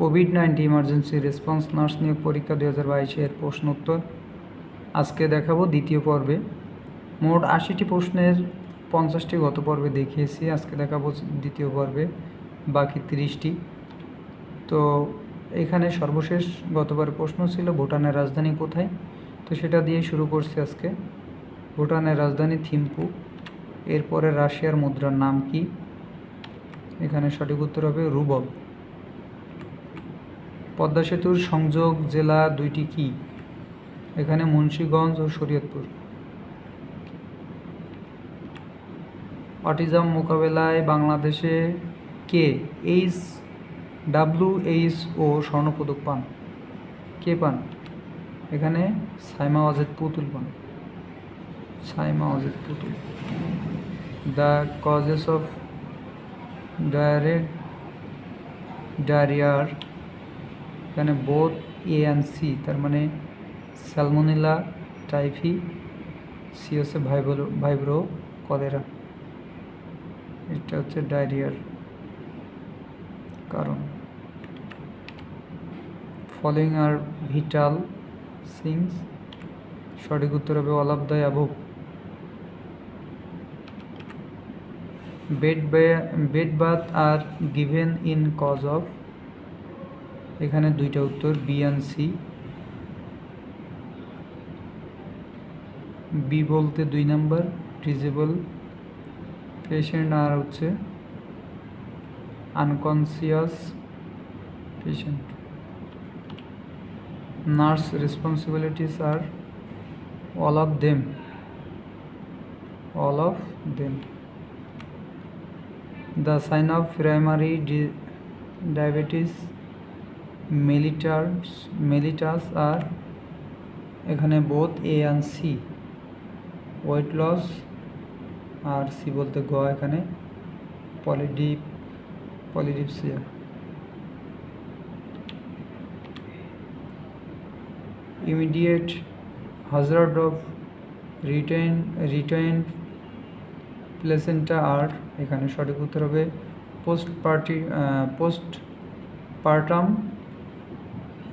Covid nineteen emergency response nurse নিয়োগ পরীক্ষা দু হাজার বাইশের প্রশ্ন উত্তর। আজকে দেখাবো দ্বিতীয় পর্বে। মোট আশিটি প্রশ্নের পঞ্চাশটি গত পর্বে দেখিয়েছি, আজকে দেখাবো দ্বিতীয় পর্বে, বাকি তিরিশটি। তো এখানে সর্বশেষ গতবার প্রশ্ন ছিল, ভুটানের রাজধানী কোথায়? তো সেটা দিয়ে শুরু করছি আজকে। ভুটানের রাজধানী থিম্পু, এরপরে রাশিয়ার মুদ্রার নাম কি? এখানে সঠিক উত্তর হবে রুবল। পদ্মা সেতুর সংযোগ জেলা দুইটি কি? এখানে মুন্সীগঞ্জ ও শরীয়তপুর। অটিজম মোকাবেলায় বাংলাদেশে কে এইচ ডাব্লিউ এইচ ও স্বর্ণপদক পান? কে পান? এখানে সাইমা ওয়াজেদ পুতুল পান। Saima Wazed Putul. The causes of ডায়ারেট ডায়রিয়ার এখানে বোথ এ অ্যান্ড সি তার মানে স্যালমোনিলা টাইফি সি হচ্ছে ভাইব্রো ভাইব্রো কলেরা এটা হচ্ছে ডায়রিয়ার কারণ। ফলোয়িং আর ভিটাল সিংস সঠিক উত্তর হবে all of the above bed bed bath are given in cause of এখানে দুইটা উত্তর বি অ্যান্ড সি বি বলতে দুই নাম্বার ডিজেবল পেশেন্ট আর হচ্ছে unconscious patient nurse responsibilities are all of them all of them sign of primary di- diabetes mellitus mellitus are এখানে both A and C weight loss R C বলতে গ এখানে polydip polydipsia immediate hazard of retain retained placenta আর এখানে সঠিক উত্তর হবে। Post party postpartum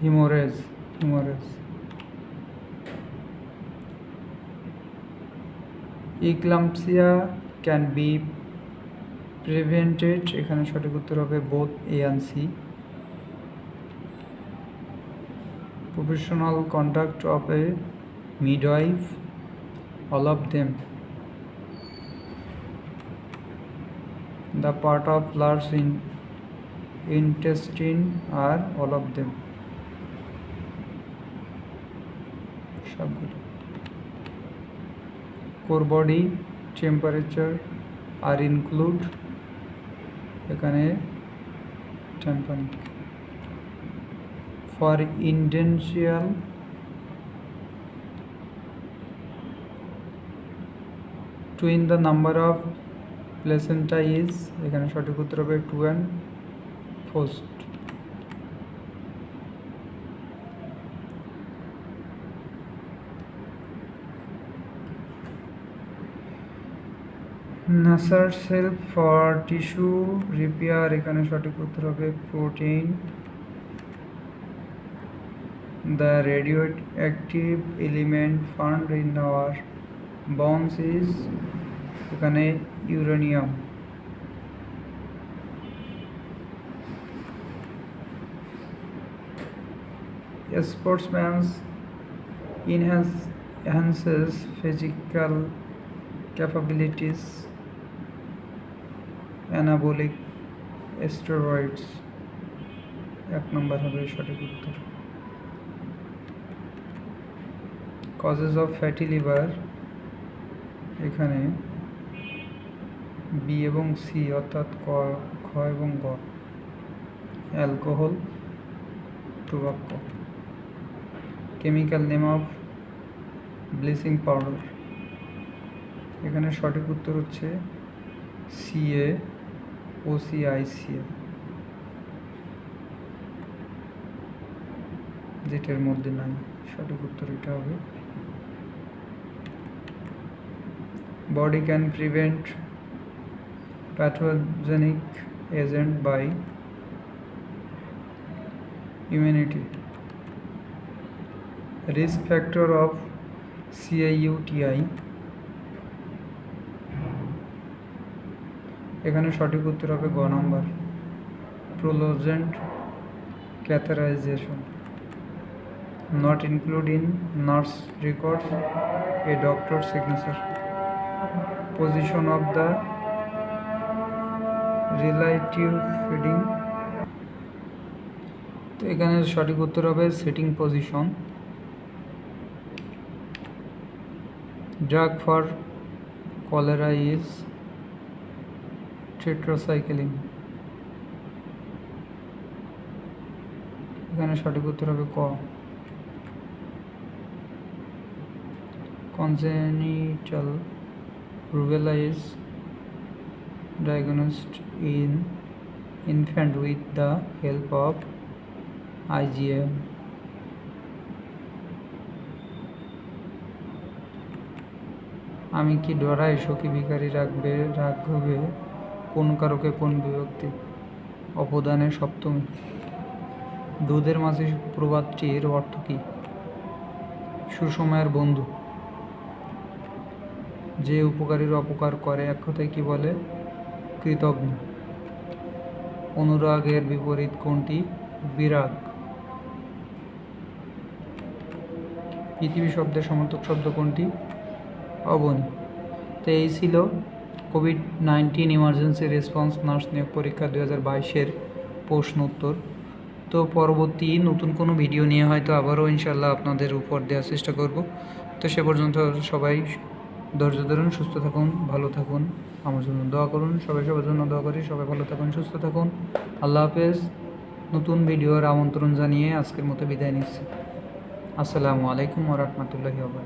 haemorrhage haemorrhage eclampsia can be prevented এখানে সঠিক উত্তর হবে both A and C professional conduct of a midwife all of them the part of large in intestine are all of them সবগুলো core body temperature are include এখানে temperature for indential twin the number of placenta is, এখানে সঠিক উত্তর হবে two and first নাসার self for tissue repair এখানে সঠিক উত্তর হবে protein The radioactive element found in our bones is এখানে uranium A sportsman's enhance, enhances physical capabilities anabolic steroids এক নম্বর হবে সঠিক উত্তর। কজেস অফ ফ্যাটি লিভার এখানে বি এবং সি অর্থাৎ ক, খ এবং গ। Alcohol tobacco chemical name of bleaching powder এখানে সঠিক উত্তর হচ্ছে সিএ ও সিআইসিএ যেটার মধ্যে নাই সঠিক উত্তর এটা হবে body can prevent pathogenic agent by immunity risk factor of CIUTI এখানে সঠিক উত্তর হবে গ নম্বর। Prolonged catheterization not include in nurse record A doctor signature position of the relative feeding তো এখানে সঠিক উত্তর হবে sitting position drug for cholera is tetracycline এখানে সঠিক উত্তর হবে ক congenital rubella is diagnosed in infant with the help of IgM. আমি কি ডরাই সখী ভিখারি রাখবে রাঘবে কোন কারকে কোন বিভক্তি? অপদানে সপ্তমী। দুধের মাঝে প্রবাদটির অর্থ কী? সুসময়ের বন্ধু। যে উপকারীর অপকার করে, এক কথায় কি বলে? কৃতজ্ঞ অনুরাগের বিপরীত কোনটি? বিরাগ। পৃথিবী শব্দের সমর্থক শব্দ কোনটি? অবনী। তো এই ছিল Covid nineteen emergency response nurse নিয়োগ পরীক্ষা দু হাজার বাইশের প্রশ্ন উত্তর। তো পরবর্তী নতুন কোনো ভিডিও নিয়ে হয়তো আবারও ইনশাল্লাহ আপনাদের উপর দেওয়ার চেষ্টা করব। তো সে পর্যন্ত সবাই ধৈর্য ধরুন, সুস্থ থাকুন, ভালো থাকুন। আমার জন্য দোয়া করুন, সবাই সবার জন্য দোয়া করি, সবাই ভালো থাকুন, সুস্থ থাকুন। আল্লাহ হাফেজ। নতুন ভিডিওর আমন্ত্রণ জানিয়ে আজকের মতো বিদায় নিচ্ছি। আসসালামু আলাইকুম ওরহমতুল্লাহি আবার